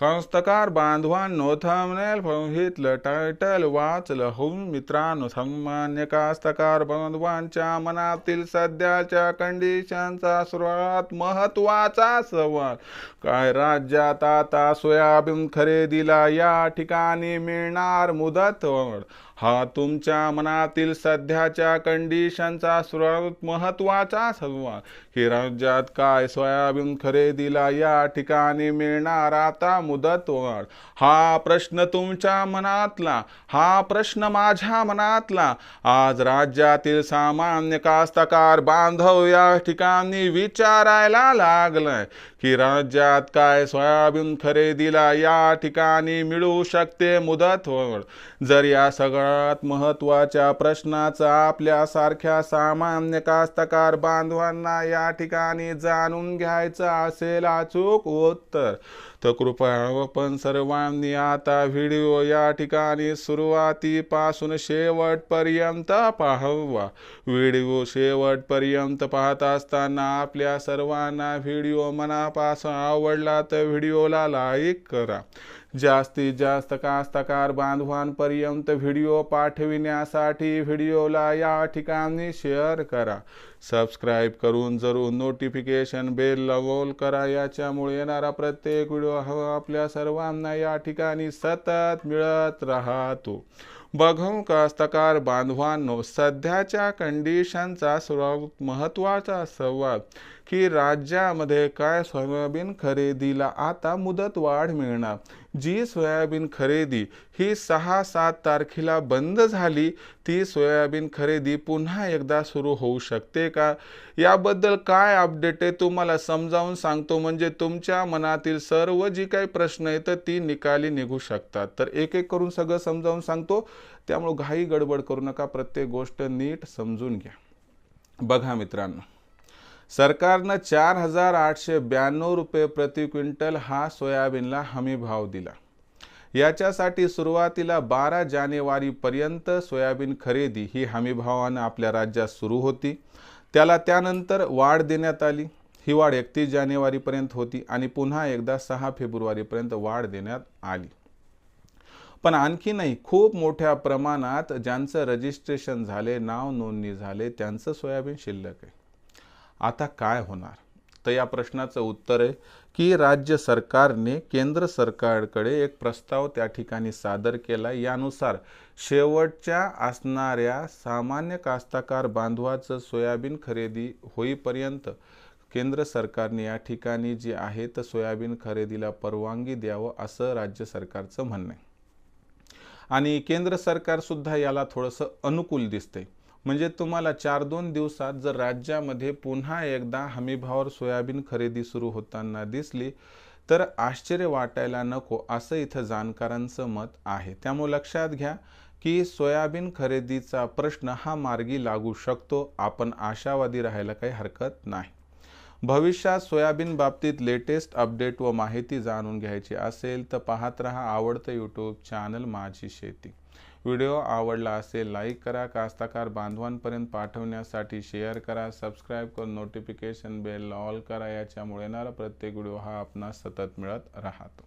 कास्तकार बांधवांनो थंबनेल घेतलं टायटल वाचलं होऊन मित्रांनो सामान्य कास्तकार बांधवांच्या मनातील सध्याच्या कंडिशनचा सर्वात महत्त्वाचा सवाल. काय राज्यात आता सोयाबीन खरेदीला या ठिकाणी मिळणार मुदतवाढ हा तुमच्या मनातील सध्याच्या कंडिशनचा सर्वात महत्त्वाचा सवाल. की राज्यात काय सोयाबीन खरेदीला या ठिकाणी मिळणार? आता मुदतवाढ हा प्रश्न तुमच्या मनातला हा प्रश्न माझ्या मनातला. आज राज्यातील सामान्य कास्तकार बांधव या ठिकाणी विचारायला लागलाय की राज्यात काय सोयाबीन खरेदीला या ठिकाणी मिळू शकते मुदतवाढ जर या सगळ्यात महत्त्वाच्या प्रश्नाचा आपल्यासारख्या सामान्य कास्तकार बांधवांना या ठिकाणी जाणून घ्यायचं असेल अचूक उत्तर तर कृपया आपण सर्वांनी आता व्हिडिओ या ठिकाणी सुरुवातीपासून शेवटपर्यंत पाहावा. व्हिडिओ शेवटपर्यंत पाहत असताना आपल्या सर्वांना व्हिडिओ मनापासून आवडला तर व्हिडिओला लाईक करा. जास्तीत जास्त कास्तकार बांधवांपर्यंत व्हिडिओ पाठविण्यासाठी व्हिडिओला या ठिकाणी शेअर करा. सबस्क्राईब करून जरूर नोटिफिकेशन बेल लगोल करा. याच्यामुळे येणारा प्रत्येक व्हिडिओ हा आपल्या सर्वांना या ठिकाणी सतत मिळत राहतो. बघून कास्तकार बांधवांनो सध्याच्या कंडिशनचा सर्वात महत्त्वाचा संवाद की राज्यामध्ये काय सोयाबीन खरेदीला आता मुदतवाढ मिळणार? जी सोयाबीन खरेदी ही सहा सात तारखेला बंद झाली ती सोयाबीन खरेदी पुन्हा एकदा सुरू होऊ शकते का? याबद्दल काय अपडेट आहे तुम्हाला समजावून सांगतो. म्हणजे तुमच्या मनातील सर्व जी काही प्रश्न आहेत ती निकाली निघू शकतात. तर एक एक करून सगळं समजावून सांगतो. त्यामुळं घाई गडबड करू नका. प्रत्येक गोष्ट नीट समजून घ्या. बघा मित्रांनो सरकारनं चार हजार आठशे ब्याण्णव रुपये प्रति क्विंटल हा सोयाबीनला हमी भाव दिला. याच्यासाठी सुरुवातीला बारा जानेवारीपर्यंत सोयाबीन खरेदी ही हमीभावानं आपल्या राज्यात सुरू होती. त्याला त्यानंतर वाढ देण्यात आली. ही वाढ एकतीस जानेवारीपर्यंत होती आणि पुन्हा एकदा सहा फेब्रुवारीपर्यंत वाढ देण्यात आली. पण आणखीनही खूप मोठ्या प्रमाणात ज्यांचं रजिस्ट्रेशन झाले नाव नोंदणी झाले त्यांचं सोयाबीन शिल्लक आहे. आता काय होणार? तर या प्रश्नाचं उत्तर आहे की राज्य सरकारने केंद्र सरकारकडे एक प्रस्ताव त्या ठिकाणी सादर केला. यानुसार शेवटच्या असणाऱ्या सामान्य कास्ताकार बांधवाचं सोयाबीन खरेदी होईपर्यंत केंद्र सरकारने या ठिकाणी जी आहे तर सोयाबीन खरेदीला परवानगी द्यावं असं राज्य सरकारचं म्हणणं आहे. आणि केंद्र सरकारसुद्धा याला थोडंसं अनुकूल दिसते म्हणजे तुम्हाला चार दोन दिवसात जर राज्यामध्ये पुन्हा एकदा हमीभावावर सोयाबीन खरेदी सुरू होताना दिसली तर आश्चर्य वाटायला नको असं इथं जाणकारांचं मत आहे. त्यामुळे लक्षात घ्या की सोयाबीन खरेदीचा प्रश्न हा मार्गी लागू शकतो. आपण आशावादी राहायला काही हरकत नाही. भविष्यात सोयाबीन बाबतीत लेटेस्ट अपडेट व माहिती जाणून घ्यायची असेल तर पाहत रहा आवडतं यूट्यूब चॅनल माझी शेती. व्हिडिओ आवडला असेल लाईक करा कास्ताकार बांधवांपर्यंत पाठवण्यासाठी शेअर करा सबस्क्राईब करून नोटिफिकेशन बेल ऑल करा याच्यामुळे येणारा प्रत्येक व्हिडिओ हा आपणास सतत मिळत राहतो.